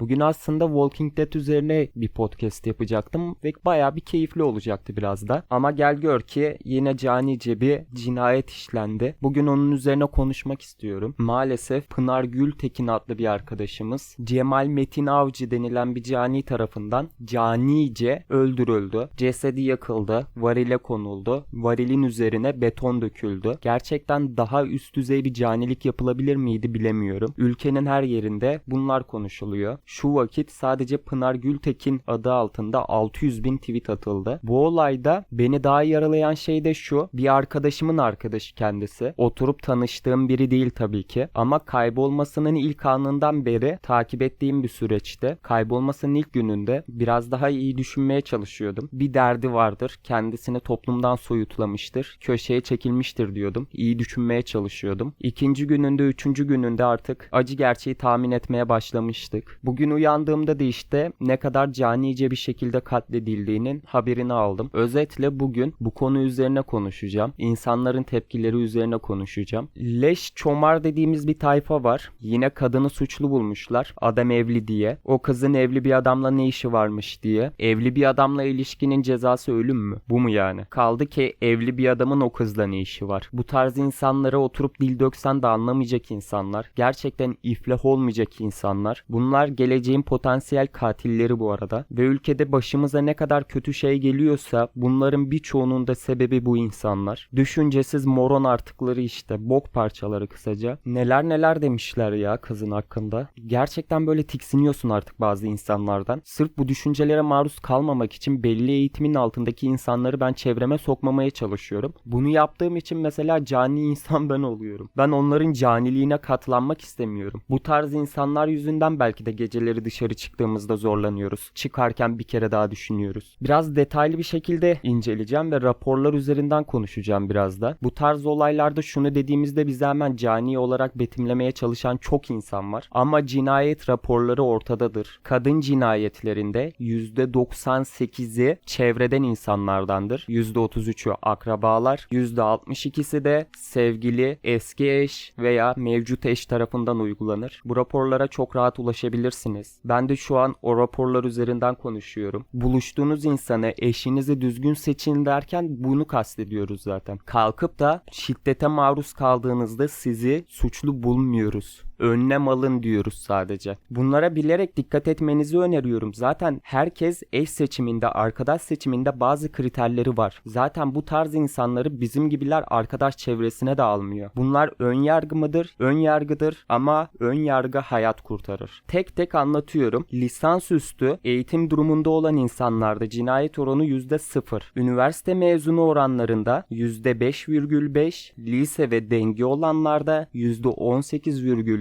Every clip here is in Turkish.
Bugün aslında Walking Dead üzerine bir podcast yapacaktım ve baya bir keyifli olacaktı biraz da. Ama gel gör ki yine canice bir cinayet işlendi. Bugün onun üzerine konuşmak istiyorum. Maalesef Pınar Gültekin adlı bir arkadaşımız Cemal Metin Avcı denilen bir cani tarafından canice öldürüldü. Cesedi yakıldı, varile konuldu, varilin üzerine beton döküldü. Gerçekten daha üst düzey bir canilik yapılabilir miydi bilemiyorum. Ülkenin her yerinde bunlar konuşuluyor. Şu vakit sadece Pınar Gültekin adı altında 600 bin tweet atıldı. Bu olayda beni daha yaralayan şey de şu. Bir arkadaşımın arkadaşı kendisi. Oturup tanıştığım biri değil tabii ki. Ama kaybolmasının ilk anından beri takip ettiğim bir süreçte. Kaybolmasının ilk gününde biraz daha iyi düşünmeye çalışıyordum. Bir derdi vardır. Kendisini toplumdan soyutlamıştır. Köşeye çekilmiştir diyordum. İyi düşünmeye çalışıyordum. İkinci gününde, üçüncü gününde artık acı gerçeği tahmin etmeye başlamıştık. Bugün uyandığımda da işte ne kadar canice bir şekilde katledildiğinin haberini aldım. Özetle bugün bu konu üzerine konuşacağım. İnsanların tepkileri üzerine konuşacağım. Leş çomar dediğimiz bir tayfa var. Yine kadını suçlu bulmuşlar. Adam evli diye. O kızın evli bir adamla ne işi varmış diye. Evli bir adamla ilişkinin cezası ölüm mü? Bu mu yani? Kaldı ki evli bir adamın o kızla ne işi var? Bu tarz insanlara oturup dil döksen de anlamayacak insanlar. Gerçekten iflah olmayacak insanlar. Bunlar geleceğin potansiyel katilleri bu arada. Ve ülkede başımıza ne kadar kötü şey geliyorsa bunların birçoğunun da sebebi bu insanlar. Düşüncesiz moron artıkları işte. Bok parçaları kısaca. Neler neler demişler ya kızın hakkında. Gerçekten böyle tiksiniyorsun artık bazı insanlardan. Sırf bu düşüncelere maruz kalmamak için belli eğitimin altındaki insanları ben çevreme sokmamaya çalışıyorum. Bunu yaptığım için mesela cani insan ben oluyorum. Ben onların caniliğine katlanmak istemiyorum. Bu tarz insanlar yüzünden belki de geceleri dışarı çıktığımızda zorlanıyoruz. Çıkarken bir kere daha düşünüyoruz. Biraz detaylı bir şekilde inceleyeceğim ve raporlar üzerinden konuşacağım biraz da. Bu tarz olaylarda şunu dediğimizde bize hemen cani olarak betimlemeye çalışan çok insan var. Ama cinayet raporları ortadadır. Kadın cinayetlerinde %98'i çevreden insanlardandır. %33'ü akrabalar, %62'si de sevgili, eski eş veya mevcut eş tarafından uygulanır. Bu raporlara çok rahat ulaşabilirsiniz. Ben de şu an o raporlar üzerinden konuşuyorum. Buluştuğunuz insanı, eşinizi düzgün seçin derken bunu kastediyoruz zaten. Kalkıp da şiddete maruz kaldığınızda sizi suçlu bulmuyoruz önlem alın diyoruz sadece. Bunlara bilerek dikkat etmenizi öneriyorum. Zaten herkes eş seçiminde, arkadaş seçiminde bazı kriterleri var. Zaten bu tarz insanları bizim gibiler arkadaş çevresine de almıyor. Bunlar ön yargı mıdır? Ön yargıdır ama ön yargı hayat kurtarır. Tek tek anlatıyorum. Lisansüstü eğitim durumunda olan insanlarda cinayet oranı %0. Üniversite mezunu oranlarında %5,5. Lise ve denge olanlarda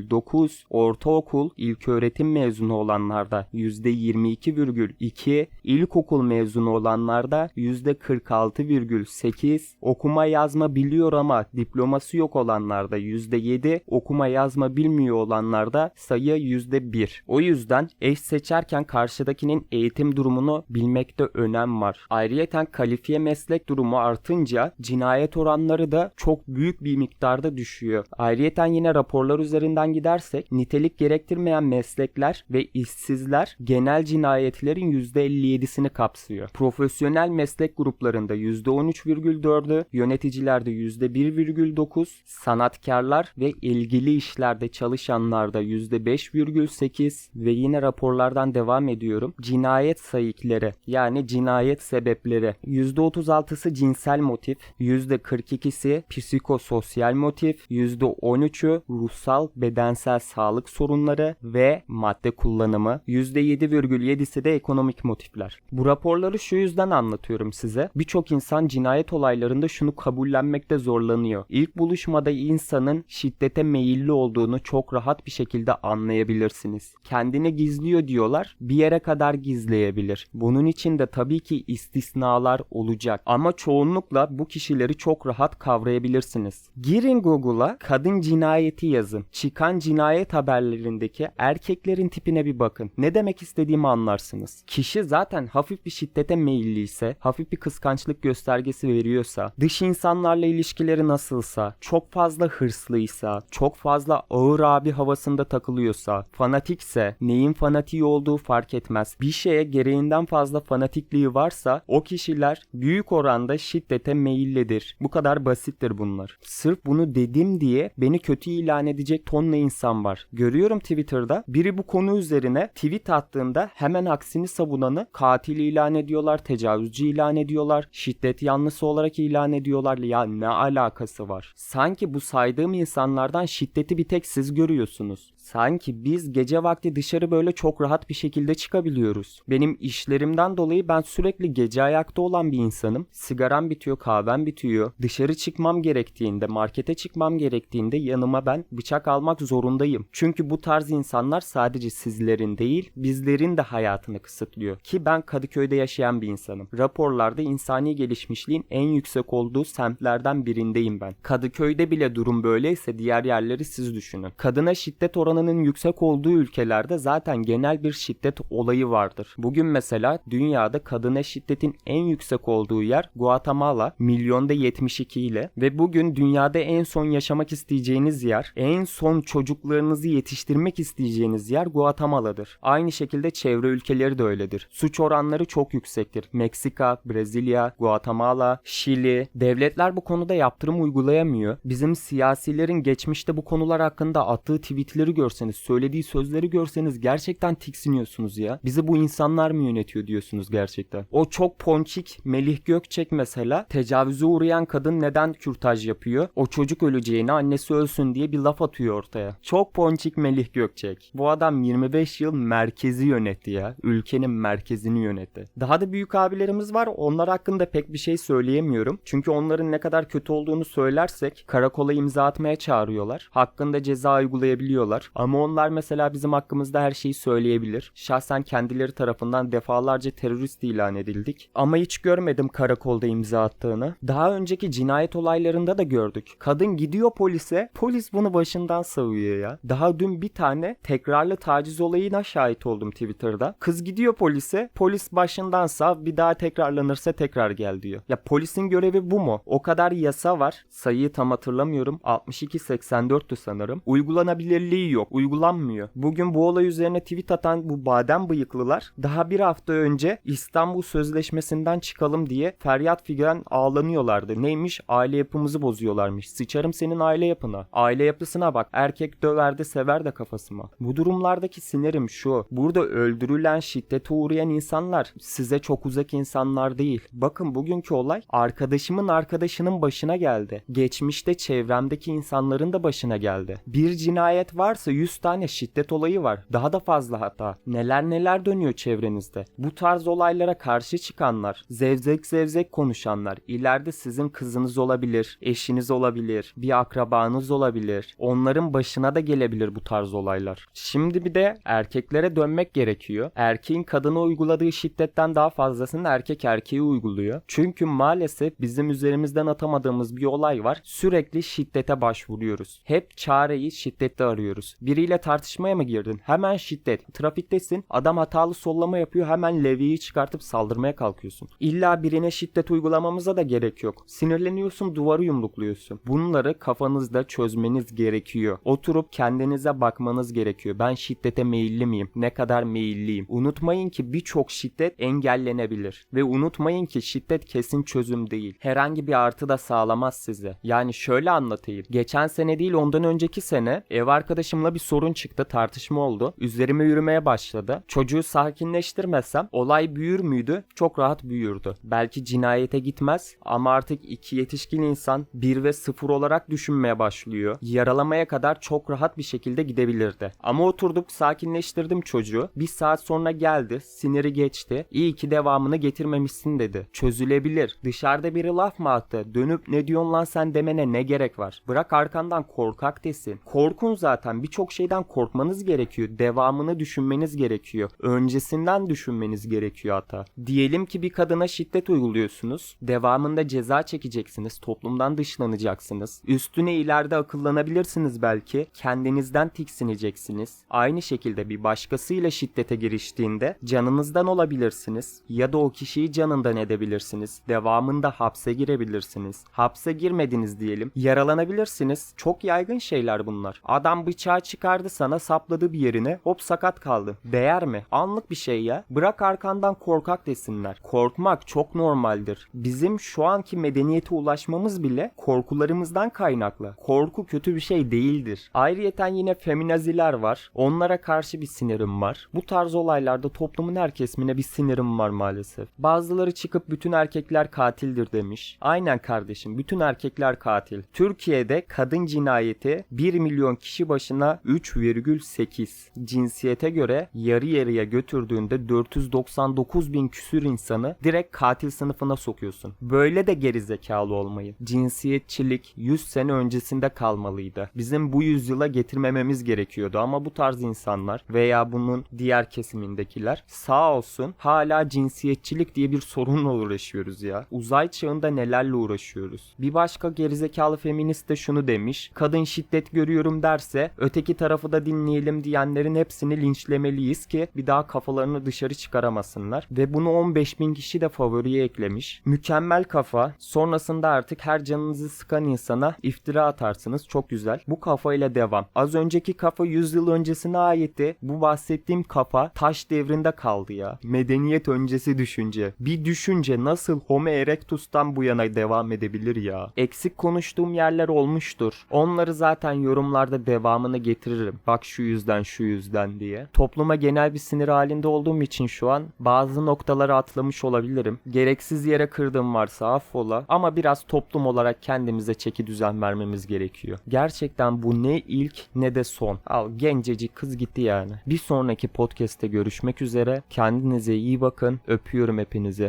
%18,9. Ortaokul ilköğretim mezunu olanlarda %22,2. İlkokul mezunu olanlarda %46,8. Okuma yazma biliyor ama diploması yok olanlarda %7. Okuma yazma bilmiyor olanlarda sayı %1. O yüzden eş seçerken karşıdakinin eğitim durumunu bilmekte önem var. Ayrıyeten kalifiye meslek durumu artınca cinayet oranları da çok büyük bir miktarda düşüyor. Ayrıyeten yine raporlar üzerinden gidersek nitelik gerektirmeyen meslekler ve işsizler genel cinayetlerin %57'sini kapsıyor. Profesyonel meslek gruplarında %13,4'ü, yöneticilerde %1,9, sanatkarlar ve ilgili işlerde çalışanlarda %5,8 ve yine raporlardan devam ediyorum. Cinayet sayıkları yani cinayet sebepleri %36'sı cinsel motif, %42'si psikososyal motif, %13'ü ruhsal bedensel sağlık sorunları ve madde kullanımı, %7,7'si de ekonomik motifler. Bu raporları şu yüzden anlatıyorum size. Birçok insan cinayet olaylarında şunu kabullenmekte zorlanıyor. İlk buluşmada insanın şiddete meyilli olduğunu çok rahat bir şekilde anlayabilirsiniz. Kendini gizliyor diyorlar, bir yere kadar gizleyebilir. Bunun için de tabii ki istisnalar olacak ama çoğunlukla bu kişileri çok rahat kavrayabilirsiniz. Girin Google'a kadın cinayeti yazın. Çıkan cinayet haberlerindeki erkeklerin tipine bir bakın. Ne demek istediğimi anlarsınız. Kişi zaten hafif bir şiddete meyilliyse, hafif bir kıskançlık göstergesi veriyorsa, dış insanlarla ilişkileri nasılsa, çok fazla hırslıysa, çok fazla ağır abi havasında takılıyorsa, fanatikse, neyin fanatiği olduğu fark etmez. Bir şeye gereğinden fazla fanatikliği varsa o kişiler büyük oranda şiddete meyillidir. Bu kadar basittir bunlar. Sırf bunu dedim diye beni kötü ilan edecek tonla insan var. Görüyorum Twitter'da biri bu konu üzerine tweet attığında hemen aksini savunanı katil ilan ediyorlar, tecavüzcü ilan ediyorlar, şiddet yanlısı olarak ilan ediyorlar. Ya ne alakası var? Sanki bu saydığım insanlardan şiddeti bir tek siz görüyorsunuz. Sanki biz gece vakti dışarı böyle çok rahat bir şekilde çıkabiliyoruz. Benim işlerimden dolayı ben sürekli gece ayakta olan bir insanım. Sigaram bitiyor, kahvem bitiyor. Dışarı çıkmam gerektiğinde, markete çıkmam gerektiğinde yanıma ben bıçak almak zorundayım. Çünkü bu tarz insanlar sadece sizlerin değil, bizlerin de hayatını kısıtlıyor. Ki ben Kadıköy'de yaşayan bir insanım. Raporlarda insani gelişmişliğin en yüksek olduğu semtlerden birindeyim ben. Kadıköy'de bile durum böyleyse diğer yerleri siz düşünün. Kadına şiddet oranının yüksek olduğu ülkelerde zaten genel bir şiddet olayı vardır. Bugün mesela dünyada kadına şiddetin en yüksek olduğu yer Guatemala milyonda 72 ile ve bugün dünyada en son yaşamak isteyeceğiniz yer, en son çocuklarınızı yetiştirmek isteyeceğiniz yer Guatemala'dır. Aynı şekilde çevre ülkeleri de öyledir. Suç oranları çok yüksektir. Meksika, Brezilya, Guatemala, Şili devletler bu konuda yaptırım uygulayamıyor. Bizim siyasilerin geçmişte bu konular hakkında attığı tweetleri görseniz, söylediği sözleri görseniz gerçekten tiksiniyorsunuz ya. Bizi bu insanlar mı yönetiyor diyorsunuz gerçekten. O çok ponçik Melih Gökçek mesela tecavüze uğrayan kadın neden kürtaj yapıyor? O çocuk öleceğine annesi ölsün diye bir laf atıyor ortaya. Çok ponçik Melih Gökçek. Bu adam 25 yıl merkezi yönetti ya. Ülkenin merkezini yönetti. Daha da büyük abilerimiz var. Onlar hakkında pek bir şey söyleyemiyorum. Çünkü onların ne kadar kötü olduğunu söylersek karakola imza atmaya çağırıyorlar. Hakkında ceza uygulayabiliyorlar. Ama onlar mesela bizim hakkımızda her şeyi söyleyebilir. Şahsen kendileri tarafından defalarca terörist ilan edildik. Ama hiç görmedim karakolda imza attığını. Daha önceki cinayet olaylarında da gördük. Kadın gidiyor polise. Polis bunu başından savuyor ya. Daha dün bir tane tekrarlı taciz olayına şahit oldum Twitter'da. Kız gidiyor polise. Polis başından sav bir daha tekrarlanırsa tekrar gel diyor. Ya polisin görevi bu mu? O kadar yasa var. Sayıyı tam hatırlamıyorum. 62-84'tü sanırım. Uygulanabilirliği yok. Uygulanmıyor. Bugün bu olay üzerine tweet atan bu badem bıyıklılar daha bir hafta önce İstanbul Sözleşmesi'nden çıkalım diye feryat figan ağlanıyorlardı. Neymiş? Aile yapımızı bozuyorlarmış. Sıçarım senin aile yapına. Aile yapısına bak. Erkek döver de sever de kafasıma. Bu durumlardaki sinirim şu. Burada öldürülen, şiddete uğrayan insanlar size çok uzak insanlar değil. Bakın bugünkü olay arkadaşımın arkadaşının başına geldi. Geçmişte çevremdeki insanların da başına geldi. Bir cinayet varsa 100 tane şiddet olayı var. Daha da fazla hatta. Neler neler dönüyor çevrenizde. Bu tarz olaylara karşı çıkanlar, zevzek zevzek konuşanlar, ileride sizin kızınız olabilir, eşiniz olabilir, bir akrabanız olabilir. Onların başına da gelebilir bu tarz olaylar. Şimdi bir de erkeklere dönmek gerekiyor. Erkeğin kadına uyguladığı şiddetten daha fazlasını erkek erkeğe uyguluyor. Çünkü maalesef bizim üzerimizden atamadığımız bir olay var. Sürekli şiddete başvuruyoruz. Hep çareyi şiddette arıyoruz. Biriyle tartışmaya mı girdin? Hemen şiddet. Trafiktesin. Adam hatalı sollama yapıyor. Hemen levyeyi çıkartıp saldırmaya kalkıyorsun. İlla birine şiddet uygulamamıza da gerek yok. Sinirleniyorsun duvarı yumrukluyorsun. Bunları kafanızda çözmeniz gerekiyor. Oturup kendinize bakmanız gerekiyor. Ben şiddete meyilli miyim? Ne kadar meyilliyim? Unutmayın ki birçok şiddet engellenebilir. Ve unutmayın ki şiddet kesin çözüm değil. Herhangi bir artı da sağlamaz size. Yani şöyle anlatayım. Geçen sene değil ondan önceki sene ev arkadaşımla bir sorun çıktı. Tartışma oldu. Üzerime yürümeye başladı. Çocuğu sakinleştirmezsem olay büyür müydü? Çok rahat büyürdü. Belki cinayete gitmez ama artık iki yetişkin insan bir ve sıfır olarak düşünmeye başlıyor. Yaralamaya kadar çok rahat bir şekilde gidebilirdi. Ama oturduk sakinleştirdim çocuğu. Bir saat sonra geldi. Siniri geçti. İyi ki devamını getirmemişsin dedi. Çözülebilir. Dışarıda biri laf mı attı? Dönüp ne diyorsun lan sen demene ne gerek var? Bırak arkandan korkak desin. Korkun zaten. Birçok şeyden korkmanız gerekiyor. Devamını düşünmeniz gerekiyor. Öncesinden düşünmeniz gerekiyor hatta. Diyelim ki bir kadına şiddet uyguluyorsunuz. Devamında ceza çekeceksiniz. Toplumdan dışlanacaksınız. Üstüne ileride akıllanabilirsiniz belki. Kendinizden tiksineceksiniz. Aynı şekilde bir başkasıyla şiddete giriştiğinde canınızdan olabilirsiniz ya da o kişiyi canından edebilirsiniz. Devamında hapse girebilirsiniz. Hapse girmediniz diyelim. Yaralanabilirsiniz. Çok yaygın şeyler bunlar. Adam bıçağı çıkardı sana sapladı bir yerine hop sakat kaldı. Değer mi? Anlık bir şey ya. Bırak arkandan korkak desinler. Korkmak çok normaldir. Bizim şu anki medeniyete ulaşmamız bile korkularımızdan kaynaklı. Korku kötü bir şey değildir. Ayrıyeten yine feminaziler var. Onlara karşı bir sinirim var. Bu tarz olaylarda toplumun her kesimine bir sinirim var maalesef. Bazıları çıkıp bütün erkekler katildir demiş. Aynen kardeşim bütün erkekler katil. Türkiye'de kadın cinayeti 1 milyon kişi başına 3,8. Cinsiyete göre yarı yarıya götürdüğünde 499 bin küsür insanı direkt katil sınıfına sokuyorsun. Böyle de gerizekalı olmayın. Cinsiyetçilik 100 sene öncesinde kalmalıydı. Bizim bu yüzyıla getirmememiz gerekiyordu ama bu tarz insanlar veya bunun diğer kesimindekiler sağ olsun hala cinsiyetçilik diye bir sorunla uğraşıyoruz ya. Uzay çağında nelerle uğraşıyoruz. Bir başka gerizekalı feminist de şunu demiş. Kadın şiddet görüyorum derse öteki tarafı da dinleyelim diyenlerin hepsini linçlemeliyiz ki bir daha kafalarını dışarı çıkaramasınlar. Ve bunu 15 bin kişi de favoriye eklemiş. Mükemmel kafa. Sonrasında artık her canınızı sıkan insana iftira atarsınız. Çok güzel. Bu kafayla devam. Az önceki kafa 100 yıl öncesine aitti. Bu bahsettiğim kafa taş devrinde kaldı ya. Medeniyet öncesi düşünce. Bir düşünce nasıl Homo erectus'tan bu yana devam edebilir ya? Eksik konuştuğum yerler olmuştur. Onları zaten yorumlarda devamını getiririm. Bak şu yüzden şu yüzden diye. Topluma genel bir sinir halinde olduğum için şu an bazı noktaları atlamış olabilirim. Gereksiz yere kırdığım varsa affola ama biraz toplum olarak kendimize çeki düzen vermemiz gerekiyor. Gerçekten bu ilk ne de son. Al gencecik kız gitti yani. Bir sonraki podcast'te görüşmek üzere. Kendinize iyi bakın. Öpüyorum hepinizi.